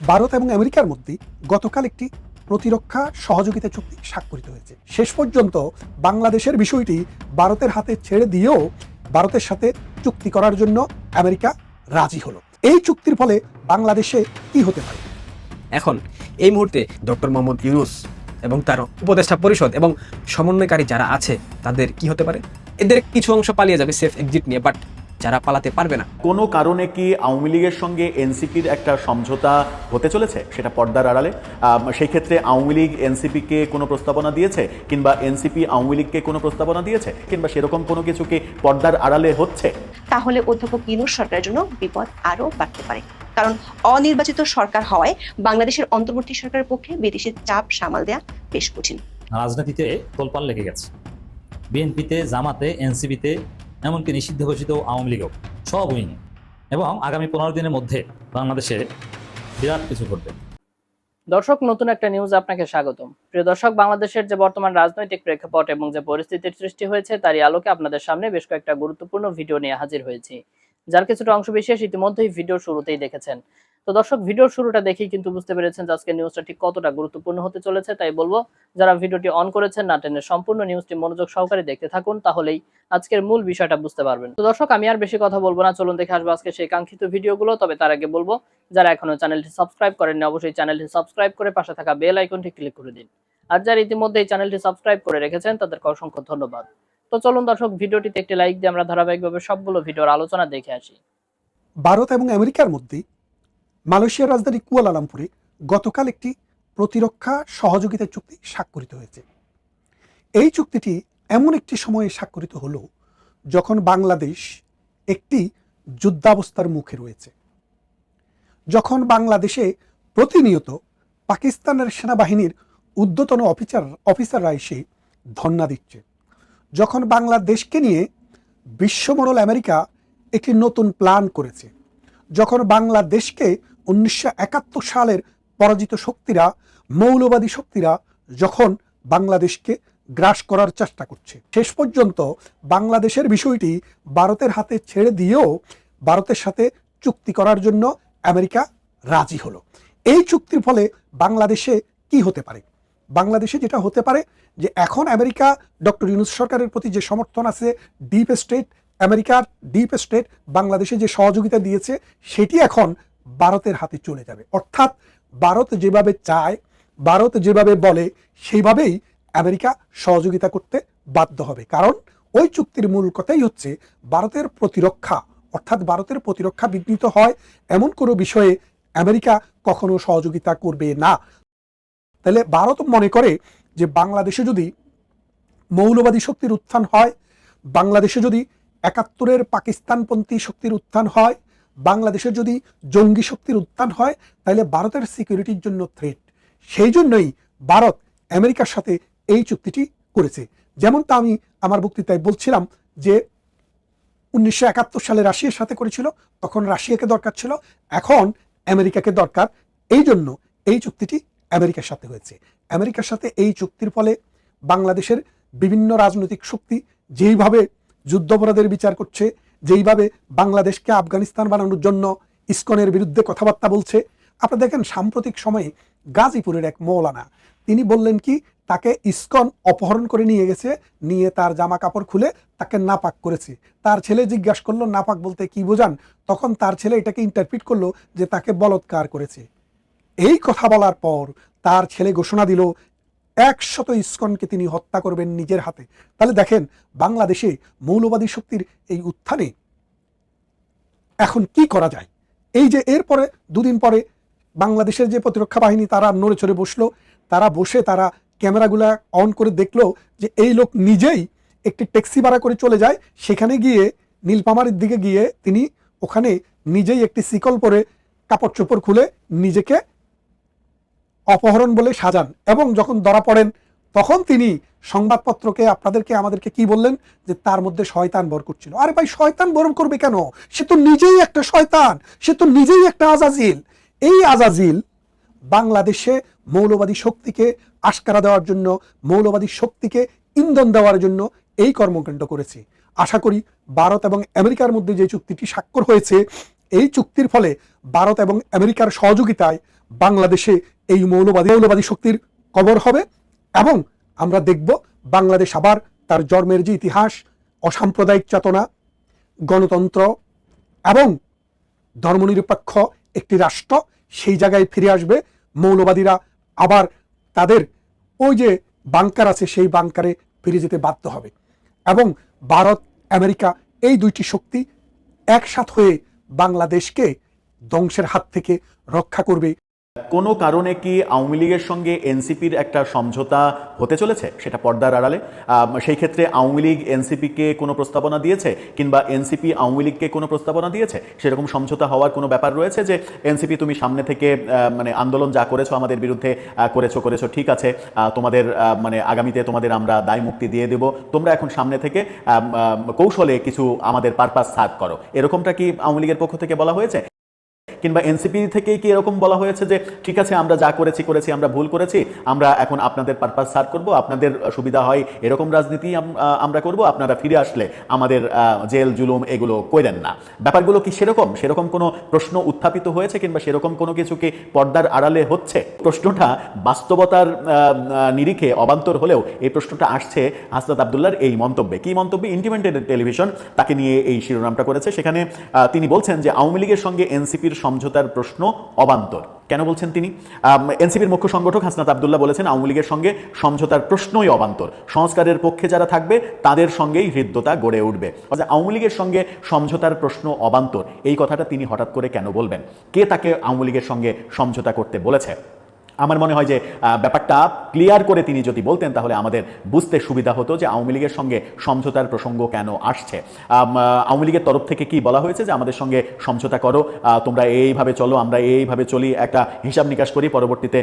ভারত এবং আমেরিকার মধ্যে গতকাল একটি প্রতিরক্ষা সহযোগিতা চুক্তি স্বাক্ষরিত হয়েছে। শেষ পর্যন্ত বাংলাদেশের বিষয়টি ভারতের হাতে ছেড়ে দিয়েও ভারতের সাথে চুক্তি করার জন্য আমেরিকা রাজি হলো। এই চুক্তির ফলে বাংলাদেশে কি হতে পারে? এখন এই মুহূর্তে ডক্টর মোহাম্মদ ইউনুস এবং তার উপদেষ্টা পরিষদ এবং সমন্বয়কারী যারা আছে, তাদের কি হতে পারে? এদের কিছু অংশ পালিয়ে যাবে সেফ এক্সিট নিয়ে বাট যারা পালাতে পারবে না। কোনো কারণে কি আওয়ামী লীগের সঙ্গে এনসিপির একটা সমঝোতা হতে চলেছে? সেটা পর্দার আড়ালে। সেই ক্ষেত্রে আওয়ামী লীগ এনসিপিকে কোনো প্রস্তাবনা দিয়েছে? কিংবা এনসিপি আওয়ামী লীগকে কোনো প্রস্তাবনা দিয়েছে? কিংবা সেরকম কোনো কিছু কি পর্দার আড়ালে হচ্ছে? তাহলে অধ্যাপক ইউনুস সরকারের জন্য বিপদ আরও বাড়তে পারে। কারণ অনির্বাচিত সরকার হওয়ায় বাংলাদেশের অন্তর্বর্তী সরকারের পক্ষে বিদেশি চাপ সামাল দেওয়া বেশ কঠিন। রাজনীতিতে তোলপাল লেগে গেছে। বিএনপিতে জামাতে এনসিপিতে এমনকি নিষিদ্ধ ঘোষিত আওয়ামী লীগও সব উইং এবং আগামী পনেরো দিনের মধ্যে বাংলাদেশে বিরাট কিছু ঘটবে। দর্শক, নতুন একটা নিউজ আপনাকে স্বাগতম। প্রিয় দর্শক, বাংলাদেশের যে বর্তমান রাজনৈতিক প্রেক্ষাপট এবং যে পরিস্থিতির সৃষ্টি হয়েছে, তারই আলোকে আপনাদের সামনে বেশ কয়েকটা গুরুত্বপূর্ণ ভিডিও নিয়ে হাজির হয়েছি। যার কিছুটা অংশ বিশেষ ইতিমধ্যেই ভিডিও শুরুতেই দেখেছেন। তো দর্শক, ভিডিওর শুরুটা দেখেই কিন্তু বুঝতে পেরেছেন যে আজকে নিউজটা ঠিক কতটা গুরুত্বপূর্ণ হতে চলেছে। তাই বলব, যারা ভিডিওটি অন করেছেন, না টেনে সম্পূর্ণ নিউজটি মনোযোগ সহকারে দেখতে থাকুন, তাহলেই আজকের মূল বিষয়টা বুঝতে পারবেন। তো দর্শক, আমি আর বেশি কথা বলব না, চলুন দেখে আসব আজকে সেই কাঙ্ক্ষিত ভিডিওগুলো। তবে তার আগে বলব, যারা এখনও চ্যানেলটি সাবস্ক্রাইব করেননি, অবশ্যই চ্যানেলটি সাবস্ক্রাইব করে পাশে থাকা বেল আইকনটি ক্লিক করে দিন। আর যারা ইতিমধ্যে এই চ্যানেলটি সাবস্ক্রাইব করে রেখেছেন, তাদেরকে অসংখ্য ধন্যবাদ। তো চলুন দর্শক, ভিডিওটিতে একটি লাইক দিয়ে আমরা ধারাবাহিকভাবে সবগুলো ভিডিওর আলোচনা দেখে আসি। ভারত এবং আমেরিকার মধ্যে মালয়েশিয়ার রাজধানী কুয়ালালামপুরে গতকাল একটি প্রতিরক্ষা সহযোগিতা চুক্তি স্বাক্ষরিত হয়েছে। এই চুক্তিটি এমন একটি সময়ে স্বাক্ষরিত হলো যখন বাংলাদেশ একটি যুদ্ধাবস্থার মুখে রয়েছে। যখন বাংলাদেশে প্রতিনিয়ত পাকিস্তানের সেনাবাহিনীর ঊর্ধ্বতন অফিসার, অফিসাররা এসে ধর্ণা দিচ্ছে। যখন বাংলাদেশকে নিয়ে বিশ্বমোড়ল আমেরিকা একটি নতুন প্ল্যান করেছে। যখন বাংলাদেশকে উনিশশো একাত্তর সালের পরাজিত শক্তিরা, মৌলবাদী শক্তিরা যখন বাংলাদেশকে গ্রাস করার চেষ্টা করছে, শেষ পর্যন্ত বাংলাদেশের বিষয়টি ভারতের হাতে ছেড়ে দিয়েও ভারতের সাথে চুক্তি করার জন্য আমেরিকা রাজি হলো। এই চুক্তির ফলে বাংলাদেশে কি হতে পারে? বাংলাদেশে যেটা হতে পারে যে এখন আমেরিকা, ডক্টর ইউনুস সরকারের প্রতি যে সমর্থন আছে, ডিপ স্টেট, আমেরিকার ডিপ স্টেট বাংলাদেশে যে সহযোগিতা দিয়েছে, সেটি এখন ভারতের হাতে চলে যাবে। অর্থাৎ ভারত যেভাবে চায়, ভারত যেভাবে বলে, সেইভাবেই আমেরিকা সহযোগিতা করতে বাধ্য হবে। কারণ ওই চুক্তির মূল কথাই হচ্ছে, ভারতের প্রতিরক্ষা, অর্থাৎ ভারতের প্রতিরক্ষা বিঘ্নিত হয় এমন কোনো বিষয়ে আমেরিকা কখনো সহযোগিতা করবে না। তাহলে ভারত মনে করে যে বাংলাদেশে যদি মৌলবাদী শক্তির উত্থান হয়, বাংলাদেশে যদি একাত্তরের পাকিস্তানপন্থী শক্তির উত্থান হয় বাংলাদেশের যদি জঙ্গি শক্তির উত্থান হয়, তাহলে ভারতের সিকিউরিটির জন্য থ্রেট সেই জন্যই ভারত আমেরিকার সাথে এই চুক্তিটি করেছে। যেমনটা আমি আমার বক্তৃতায় বলছিলাম যে উনিশশো একাত্তর সালে রাশিয়ার সাথে করেছিল, তখন রাশিয়াকে দরকার ছিল, এখন আমেরিকাকে দরকার। এই জন্য এই চুক্তিটি আমেরিকার সাথে হয়েছে। আমেরিকার সাথে এই চুক্তির ফলে বাংলাদেশের বিভিন্ন রাজনৈতিক শক্তি যেইভাবে যুদ্ধাপরাধের বিচার করছে যেইভাবে বাংলাদেশকে আফগানিস্তান বানানোর জন্য ইস্কনের বিরুদ্ধে কথাবার্তা বলছে, আপনারা দেখেন সাম্প্রতিক সময়ে গাজীপুরের এক মৌলানা, তিনি বললেন কি, তাকে ইস্কন অপহরণ করে নিয়ে গেছে, নিয়ে তার জামা কাপড় খুলে তাকে নাপাক করেছে। তার ছেলে জিজ্ঞাসা করল, নাপাক বলতে কি বোঝান? তখন তার ছেলে এটাকে ইন্টারপ্রিট করল যে তাকে বলৎকার করেছে। এই কথা বলার পর তার ছেলে ঘোষণা দিল একশত ইস্কনকে তিনি হত্যা করবেন নিজের হাতে। তাহলে দেখেন, বাংলাদেশে মৌলবাদী শক্তির এই উত্থানে এখন কি করা যায়? এই যে এরপরে, দুদিন পরে বাংলাদেশের যে প্রতিরক্ষা বাহিনী তারা নড়ে চড়ে বসল, তারা বসে তারা ক্যামেরাগুলা অন করে দেখল যে এই লোক নিজেই একটি ট্যাক্সি ভাড়া করে চলে যায়, সেখানে গিয়ে নীলপামারের দিকে গিয়ে তিনি ওখানে নিজেই একটি শিকল পরে কাপড় চোপড় খুলে নিজেকে অপহরণ বলে সাজান এবং যখন ধরা পড়েন, তখন তিনি সংবাদপত্রকে আপনাদেরকে, আমাদেরকে কি বললেন? যে তার মধ্যে শয়তান বর করছিল। আরে ভাই, শয়তান বরণ করবে কেন? সে তো নিজেই একটা শয়তান, সে তো নিজেই একটা আজাজিল। এই আজাজিল বাংলাদেশে মৌলবাদী শক্তিকে আশকারা দেওয়ার জন্য, মৌলবাদী শক্তিকে ইন্ধন দেওয়ার জন্য এই কর্মকাণ্ড করেছে। আশা করি ভারত এবং আমেরিকার মধ্যে যে চুক্তিটি স্বাক্ষর হয়েছে, এই চুক্তির ফলে ভারত এবং আমেরিকার সহযোগিতায় বাংলাদেশে এই মৌলবাদী মৌলবাদী শক্তির কবর হবে এবং আমরা দেখব বাংলাদেশ আবার তার জন্মের যে ইতিহাস, অসাম্প্রদায়িক চেতনা, গণতন্ত্র এবং ধর্মনিরপেক্ষ একটি রাষ্ট্র সেই জায়গায় ফিরে আসবে। মৌলবাদীরা আবার তাদের ওই যে বাংকার আছে সেই বাংকারে ফিরে যেতে বাধ্য হবে এবং ভারত, আমেরিকা এই দুইটি শক্তি একসাথ হয়ে বাংলাদেশকে ধ্বংসের হাত থেকে রক্ষা করবে। কোনো কারণে কি আওয়ামী লীগের সঙ্গে এনসিপির একটা সমঝোতা হতে চলেছে? সেটা পর্দার আড়ালে। সেই ক্ষেত্রে আওয়ামী লীগ এনসিপিকে কোনো প্রস্তাবনা দিয়েছে কিংবা এনসিপি আওয়ামী লীগকে কোনো প্রস্তাবনা দিয়েছে? সেরকম সমঝোতা হওয়ার কোনো ব্যাপার রয়েছে যে, এনসিপি তুমি সামনে থেকে মানে আন্দোলন যা করেছ আমাদের বিরুদ্ধে করেছ করেছ, ঠিক আছে। তোমাদের মানে আগামীতে তোমাদের আমরা দায় মুক্তি দিয়ে দেব। তোমরা এখন সামনে থেকে কৌশলে কিছু আমাদের পারপাস সার্ভ করো। এরকমটা কি আওয়ামী লীগের পক্ষ থেকে বলা হয়েছে? কিংবা এনসিপি থেকেই কি এরকম বলা হয়েছে যে, ঠিক আছে, আমরা যা করেছি করেছি, আমরা ভুল করেছি, আমরা এখন আপনাদের পারপাস সার্ভ করব, আপনাদের সুবিধা হয় এরকম রাজনীতি আমরা করব, আপনারা ফিরে আসলে আমাদের জেল, জুলুম এগুলো কইরেন না। ব্যাপারগুলো কি সেরকম? সেরকম কোনো প্রশ্ন উত্থাপিত হয়েছে কিংবা সেরকম কোনো কিছু কি পর্দার আড়ালে হচ্ছে? প্রশ্নটা বাস্তবতার নিরিখে অবান্তর হলেও এই প্রশ্নটা আসছে হাসনাত আবদুল্লার এই মন্তব্যে। কি মন্তব্যে? ইন্ডিপেন্ডেন্ট টেলিভিশন তাকে নিয়ে এই শিরোনামটা করেছে। সেখানে তিনি বলছেন যে, আওয়ামী লীগের সঙ্গে এনসিপির সমঝোতার প্রশ্ন অবান্তর। কেন বলছেন তিনি? এনসিপির মুখ্য সংগঠক হাসনাত আবদুল্লাহ বলেছেন, আওয়ামী লীগের সঙ্গে সমঝোতার প্রশ্নই অবান্তর। সংস্কারের পক্ষে যারা থাকবে, তাদের সঙ্গেই হৃদ্যতা গড়ে উঠবে। অর্থাৎ আওয়ামী লীগের সঙ্গে সমঝোতার প্রশ্ন অবান্তর। এই কথাটা তিনি হঠাৎ করে কেন বলবেন? কে তাকে আওয়ামী লীগের সঙ্গে সমঝোতা করতে বলেছে? আমার মনে হয় যে ব্যাপারটা ক্লিয়ার করে তিনি যদি বলতেন, তাহলে আমাদের বুঝতে সুবিধা হতো যে আওয়ামী লীগের সঙ্গে সমঝোতার প্রসঙ্গ কেন আসছে। আওয়ামী লীগের তরফ থেকে কি বলা হয়েছে যে, আমাদের সঙ্গে সমঝোতা করো তোমরা এইভাবে চলো, আমরা এইভাবে চলি, একটা হিসাব নিকাশ করি, পরবর্তীতে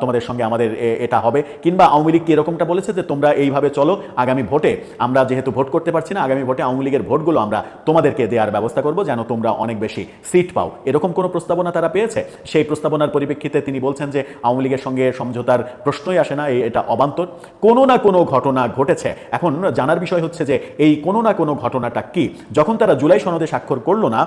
তোমাদের সঙ্গে আমাদের এটা হবে। কিংবা আওয়ামী লীগ কি এরকমটা বলেছে যে, তোমরা এইভাবে চলো, আগামী ভোটে আমরা যেহেতু ভোট করতে পারছি না, আগামী ভোটে আওয়ামী লীগের ভোটগুলো আমরা তোমাদেরকে দেওয়ার ব্যবস্থা করব, যেন তোমরা অনেক বেশি সিট পাও। এরকম কোনো প্রস্তাবনা তারা পেয়েছে? সেই প্রস্তাবনার পরিপ্রেক্ষিতে তিনি বলছেন যে আওয়ামী লীগের সঙ্গে সমঝোতার প্রশ্নই আসে না এটা অবান্তর। কোনো না কোনো ঘটনা ঘটেছে। এখন জানার বিষয় হচ্ছে যে এই কোনো না কোনো ঘটনাটা কি? যখন তারা জুলাই সনদে স্বাক্ষর করল না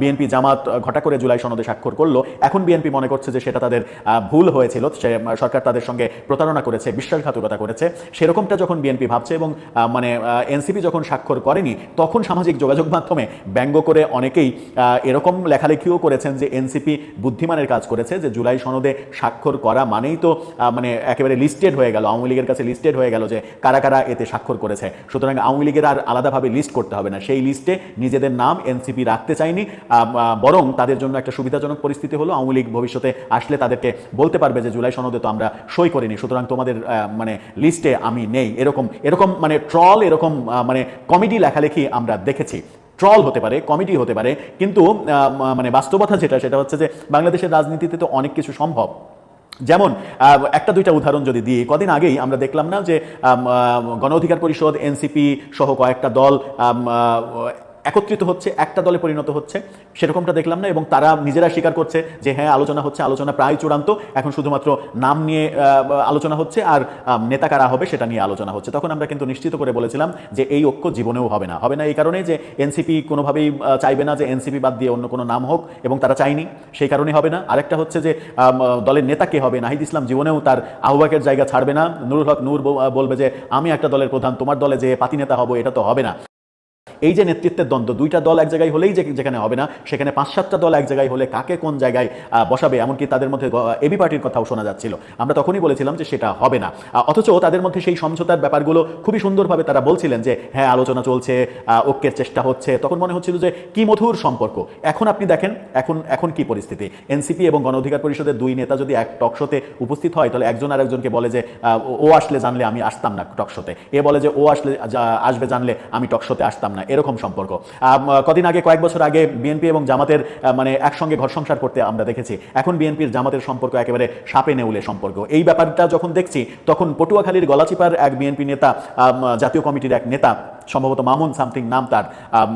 বিএনপি জামাত ঘটা করে জুলাই সনদে স্বাক্ষর করল, এখন বিএনপি মনে করছে যে সেটা তাদের ভুল হয়েছিল। সে সরকার তাদের সঙ্গে প্রতারণা করেছে, বিশ্বাসঘাতকতা করেছে। সেরকমটা যখন বিএনপি ভাবছে এবং মানে এনসিপি যখন স্বাক্ষর করেনি, তখন সামাজিক যোগাযোগ মাধ্যমে ব্যঙ্গ করে অনেকেই এরকম লেখালেখিও করেছেন যে এনসিপি বুদ্ধিমানের কাজ করেছে, যে জুলাই সনদে স্বাক্ষর করা মানেই তো মানে একেবারে লিস্টেড হয়ে গেল, আওয়ামী লীগের কাছে লিস্টেড হয়ে গেল যে কারা কারা এতে স্বাক্ষর করেছে। সুতরাং আওয়ামী লীগের আর আলাদাভাবে লিস্ট করতে হবে না। সেই লিস্টে নিজেদের নাম এনসিপি রাখতে চায়নি বরং তাদের জন্য একটা সুবিধাজনক পরিস্থিতি হলো, আওয়ামী লীগ ভবিষ্যতে আসলে তাদেরকে বলতে পারবে যে জুলাই সনদে তো আমরা সই করিনি, সুতরাং তোমাদের মানে লিস্টে আমি নেই। এরকম এরকম মানে ট্রল এরকম মানে কমেডি লেখালেখি আমরা দেখেছি। ট্রল হতে পারে কমিটি হতে পারে, কিন্তু মানে বাস্তবতা যেটা, সেটা হচ্ছে যে বাংলাদেশের রাজনীতিতে তো অনেক কিছু সম্ভব। যেমন একটা দুইটা উদাহরণ যদি দিই, কদিন আগেই আমরা দেখলাম না যে গণ অধিকার পরিষদ, এনসিপি সহ কয়েকটা দল একত্রিত হচ্ছে, একটা দলে পরিণত হচ্ছে, সেরকমটা দেখলাম না এবং তারা নিজেরা স্বীকার করছে যে হ্যাঁ আলোচনা হচ্ছে, আলোচনা প্রায় চূড়ান্ত, এখন শুধুমাত্র নাম নিয়ে আলোচনা হচ্ছে আর নেতা কারা হবে সেটা নিয়ে আলোচনা হচ্ছে। তখন আমরা কিন্তু নিশ্চিত করে বলেছিলাম যে এই ঐক্য জীবনেও হবে না। হবে না এই কারণে যে এনসিপি কোনোভাবেই চাইবে না যে এনসিপি বাদ দিয়ে অন্য কোনো নাম হোক এবং তারা চায়নি, সেই কারণে হবে না। আরেকটা হচ্ছে যে দলের নেতা কে হবে? নাহিদ ইসলাম জীবনেও তার আহ্বাকের জায়গা ছাড়বে না। নুরুল হক নূর বলবে যে, আমি একটা দলের প্রধান, তোমার দলে যে পাতি নেতা হব, এটা তো হবে না। এই যে নেতৃত্বের দ্বন্দ্ব, দুইটা দল এক জায়গায় হলেই যে যেখানে হবে না, সেখানে পাঁচ সাতটা দল এক জায়গায় হলে কাকে কোন জায়গায় বসাবে, এমনকি তাদের মধ্যে এবি পার্টির কথাও শোনা যাচ্ছিল। আমরা তখনই বলেছিলাম যে সেটা হবে না। অথচ তাদের মধ্যে সেই সমঝোতার ব্যাপারগুলো খুবই সুন্দরভাবে তারা বলছিলেন যে হ্যাঁ আলোচনা চলছে ঐক্যের চেষ্টা হচ্ছে। তখন মনে হচ্ছিল যে, কি মধুর সম্পর্ক। এখন আপনি দেখেন, এখন এখন কি পরিস্থিতি। এনসিপি এবং গণ অধিকার পরিষদের দুই নেতা যদি এক টকশোতে উপস্থিত হয়, তাহলে একজন আরেকজনকে বলে যে ও আসলে জানলে আমি আসতাম না টকশোতে এ বলে যে, ও আসলে আসবে জানলে আমি টকশোতে আসতাম না, এরকম সম্পর্ক। কদিন আগে, কয়েক বছর আগে বিএনপি এবং জামাতের মানে একসঙ্গে ঘর সংসার করতে আমরা দেখেছি। এখন বিএনপির জামাতের সম্পর্ক একেবারে সাপে নেউলে সম্পর্ক। এই ব্যাপারটা যখন দেখছি, তখন পটুয়াখালীর গলাচিপার এক বিএনপি নেতা জাতীয় কমিটির এক নেতা সম্ভবত মামুন সামথিং নাম তার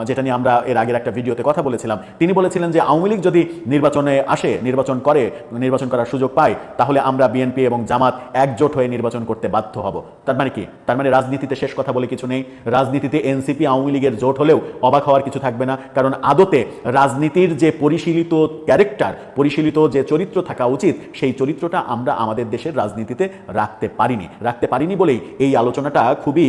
যেটা নিয়ে আমরা এর আগের একটা ভিডিওতে কথা বলেছিলাম। তিনি বলেছিলেন যে আওয়ামী লীগ যদি নির্বাচনে আসে, নির্বাচন করে, নির্বাচন করার সুযোগ পায়, তাহলে আমরা বিএনপি এবং জামাত একজোট হয়ে নির্বাচন করতে বাধ্য হব। তার মানে কি? তার মানে রাজনীতিতে শেষ কথা বলে কিছু নেই। রাজনীতিতে এনসিপি আওয়ামী লীগের জোট হলেও অবাক হওয়ার কিছু থাকবে না, কারণ আদতে রাজনীতির যে পরিশীলিত ক্যারেক্টার, পরিশীলিত যে চরিত্র থাকা উচিত, সেই চরিত্রটা আমরা আমাদের দেশের রাজনীতিতে রাখতে পারিনি। রাখতে পারিনি বলেই এই আলোচনাটা খুবই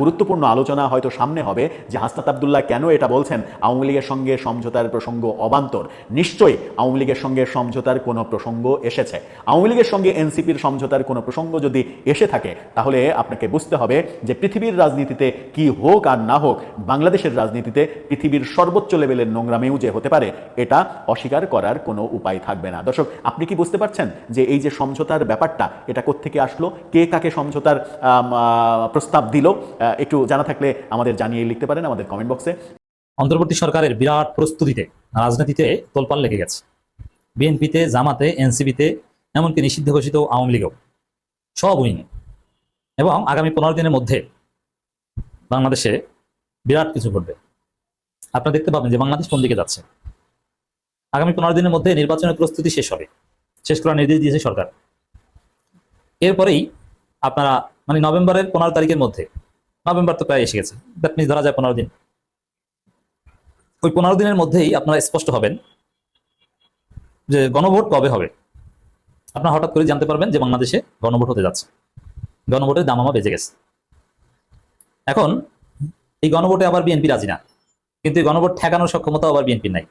গুরুত্বপূর্ণ আলোচনা হয়তো সামনে হবে। যে হাসনাত আবদুল্লাহ কেন এটা বলছেন? আওয়ামী লীগের সঙ্গে সমঝোতার প্রসঙ্গ অবান্তর। নিশ্চয়ই আওয়ামী লীগের সঙ্গে সমঝোতার কোনো প্রসঙ্গ এসেছে। আওয়ামী লীগের সঙ্গে এনসিপির সমঝোতার কোনো প্রসঙ্গ যদি এসে থাকে, তাহলে আপনাকে বুঝতে হবে যে পৃথিবীর রাজনীতিতে কি হোক আর না হোক, বাংলাদেশের রাজনীতিতে পৃথিবীর সর্বোচ্চ লেভেলের নোংরামেও যে হতে পারে, এটা অস্বীকার করার কোনো উপায় থাকবে না। দর্শক, আপনি কি বুঝতে পারছেন যে এই যে সমঝোতার ব্যাপারটা, এটা কোত্থেকে আসলো? কে কাকে সমঝোতার প্রস্তাব দিল? একটু জানা থাকলে আমাদের জানিয়ে লিখতে পারেন আমাদের কমেন্ট বক্সে অন্তর্বর্তী সরকারের বিরাট প্রস্তুতিতে রাজনীতিতে তোলপাল লেগে গেছে। বিএনপিতে, জামাতে, এনসিপিতে, এমনকি নিষিদ্ধ ঘোষিত আওয়ামী লীগও। সব উইং এবং আগামী পনেরো দিনের মধ্যে বাংলাদেশে বিরাট কিছু ঘটবে। আপনারা দেখতে পাবেন যে বাংলাদেশ কোন দিকে যাচ্ছে। আগামী পনেরো দিনের মধ্যে নির্বাচনের প্রস্তুতি শেষ হবে। শেষ করার নির্দেশ দিয়েছে সরকার। এরপরেই আপনারা মানে নভেম্বরের পনেরো তারিখের মধ্যে নভেম্বর তো প্রায় এসে গেছে। দ্যাট মিনস ধরা যায় পনেরো দিন। ওই পনেরো দিনের মধ্যেই আপনারা স্পষ্ট হবেন যে গণভোট কবে হবে। আপনারা হঠাৎ করে জানতে পারবেন যে বাংলাদেশে গণভোট হতে যাচ্ছে। গণভোটের দামামা বেজে গেছে। এখন এই গণভোটে আবার বিএনপি রাজি না। কিন্তু এই গণভোট ঠেকানোর সক্ষমতা আবার বিএনপির নাই।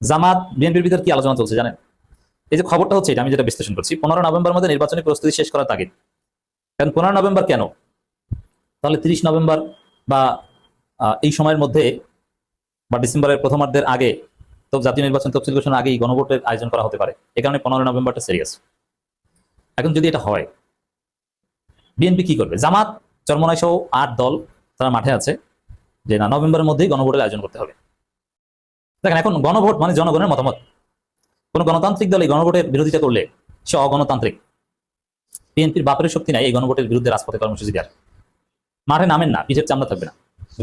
জামাত, বিএনপির ভিতর কি আলোচনা চলছে জানেন? এই যে খবরটা হচ্ছে এটা, আমি যেটা বিশ্লেষণ করছি, পনেরো নভেম্বর মধ্যে নির্বাচনী প্রস্তুতি শেষ করার তাগিদ। কারণ পনেরো নভেম্বর কেন? তাহলে তিরিশ নভেম্বর বা এই সময়ের মধ্যে বা ডিসেম্বরের প্রথমার্ধের আগে তো জাতীয় নির্বাচন তফসিল ঘোষণার আগেই গণভোটের আয়োজন করা হতে পারে। এ কারণে পনেরো নভেম্বরটা সিরিয়াস এখন যদি এটা হয়, বিএনপি কি করবে? জামাত চরমনাই সহ আট দল তারা মাঠে আছে যে না, নভেম্বরের মধ্যেই গণভোটের আয়োজন করতে হবে। দেখেন, এখন গণভোট মানে জনগণের মতামত। কোন গণতান্ত্রিক দল এই গণভোটের বিরোধিতা করলে সে অগণতান্ত্রিক। বিএনপির বাপের শক্তি নাই এই গণভোটের বিরুদ্ধে রাজপথে কর্মসূচি দেওয়ার। মাঠে নামেন না পিঠের চামড়া থাকবে না।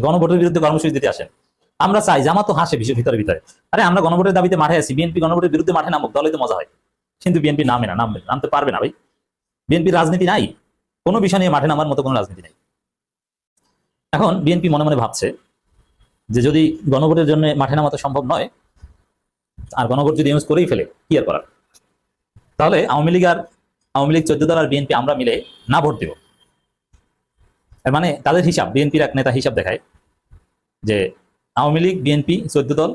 গণভোটের বিরুদ্ধে কর্মসূচি দিতে আসেন। আমরা চাই জামা তো হাসে ভিতরে ভিতরে। আরে আমরা গণভোটের দাবিতে মাঠে আছি, বিএনপি গণভোটের বিরুদ্ধে মাঠে নামুক, দলে তো মজা হয়। কিন্তু বিএনপি নামে না, নামবে নামতে পারবে না ভাই। বিএনপির রাজনীতি নাই, কোনো বিষয় নিয়ে মাঠে নামার মতো কোনো রাজনীতি নাই। এখন বিএনপি মনে মনে ভাবছে যে যদি গণভোটের জন্য মাঠে নামাতে সম্ভব নয়, আর গণভোট যদি ইউজ করেই ফেলে, কি আর করার? তাহলে আওয়ামী লীগ আর আওয়ামী লীগ চোদ্দ দল আর বিএনপি আমরা মিলে না ভোট দেব। মানে তাদের হিসাব, বিএনপির এক নেতা হিসাব দেখায় যে আওয়ামী লীগ, বিএনপি, চোদ্দ দল,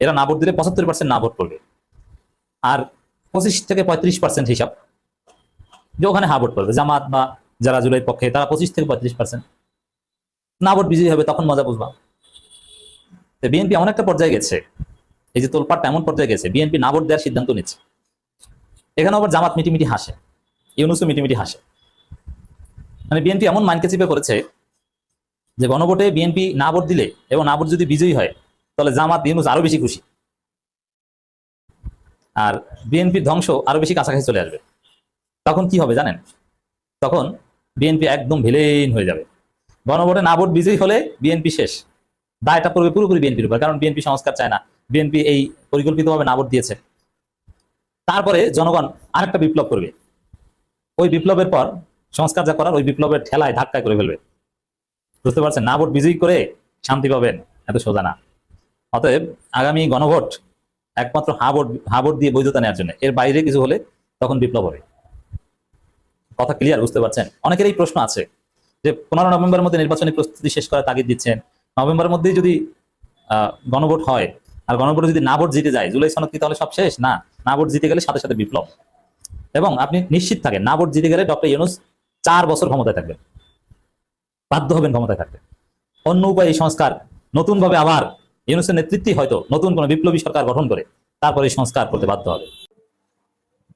এরা না ভোট দিলে পঁচাত্তর পার্সেন্ট না ভোট করবে। আর পঁচিশ থেকে পঁয়ত্রিশ পার্সেন্ট হিসাব যে ওখানে হা ভোট করবে, জামাত বা যারা জুলাইয়ের পক্ষে, তারা পঁচিশ থেকে পঁয়ত্রিশ পার্সেন্ট না ভোট বিজয়ী হবে তখন মজা বুঝবা। তো বিএনপি এমন একটা পর্যায়ে গেছে, এই যে তোলপাটটা এমন পর্যায়ে গেছে, বিএনপি না ভোট দেওয়ার সিদ্ধান্ত নিচ্ছে। এখানে আবার জামাত মিটিমিটি হাসে, ইউনুসও মিটিমিটি হাসে। মানে বিএনপি এমন মাইন্ডকে চিপে করেছে যে গণভোটে বিএনপি না ভোট দিলে এবং না ভোট যদি বিজয়ী হয়, তাহলে জামাত ইউনুস আরও বেশি খুশি। আর বিএনপির ধ্বংস আরও বেশি কাছাকাছি চলে আসবে। তখন কি হবে জানেন? তখন বিএনপি একদম ভিলেন হয়ে যাবে। গণভোটে না ভোট বিজয়ী হলে বিএনপি শেষ। দায়টা পড়বে পুরোপুরি বিএনপির উপর, কারণ বিএনপি সংস্কার চায় না। বিএনপি এই পরিকল্পিতভাবে না ভোট দিয়েছে। তারপরে জনগণ আরেকটা বিপ্লব করবে। ওই বিপ্লবের পর সংস্কার যা করার ওই বিপ্লবের ঠেলায় ধাক্কা করে ফেলবে। বুঝতে পারছেন? না ভোট বিজয়ী করে শান্তি পাবেন এত সোজা না। অতএব আগামী গণভোট একমাত্র হা ভোট হা ভোট দিয়ে বৈধতা নেওয়ার জন্য। এর বাইরে কিছু হলে তখন বিপ্লব হবে। কথা ক্লিয়ার বুঝতে পারছেন? অনেকের এই প্রশ্ন আছে যে পনেরো নভেম্বরের মধ্যে নির্বাচনী প্রস্তুতি শেষ করার তাগিদ দিচ্ছেন। নভেম্বরের মধ্যেই যদি গণভোট হয়, আর গণভোটে যদি না ভোট জিতে যায়, জুলাই সনদ কি তাহলে সব শেষ? না। না ভোট জিতে গেলে সাথে সাথে বিপ্লব। এবং আপনি নিশ্চিত থাকেন, না ভোট জিতে গেলে ডক্টর ইউনুস চার বছর ক্ষমতায় থাকবেন বাধ্য হবেন ক্ষমতায় থাকতে। অন্য উপায়ে এই সংস্কার নতুন ভাবে আবার ইউনুসের নেতৃত্বে হয়তো নতুন কোনো বিপ্লবী সরকার গঠন করে তারপরে এই সংস্কার করতে বাধ্য হবে।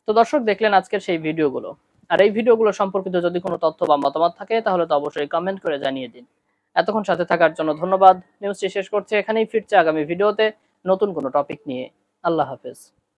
তো দর্শক, দেখলেন আজকের সেই ভিডিওগুলো। আর এই ভিডিওগুলো সম্পর্কিত যদি কোনো তথ্য বা মতামত থাকে, তাহলে তো অবশ্যই কমেন্ট করে জানিয়ে দিন। এতক্ষণ সাথে থাকার জন্য ধন্যবাদ। নিউজটি শেষ করছে, এখানেই ফিরছে আগামী ভিডিওতে নতুন কোনো টপিক নিয়ে। আল্লাহ হাফেজ।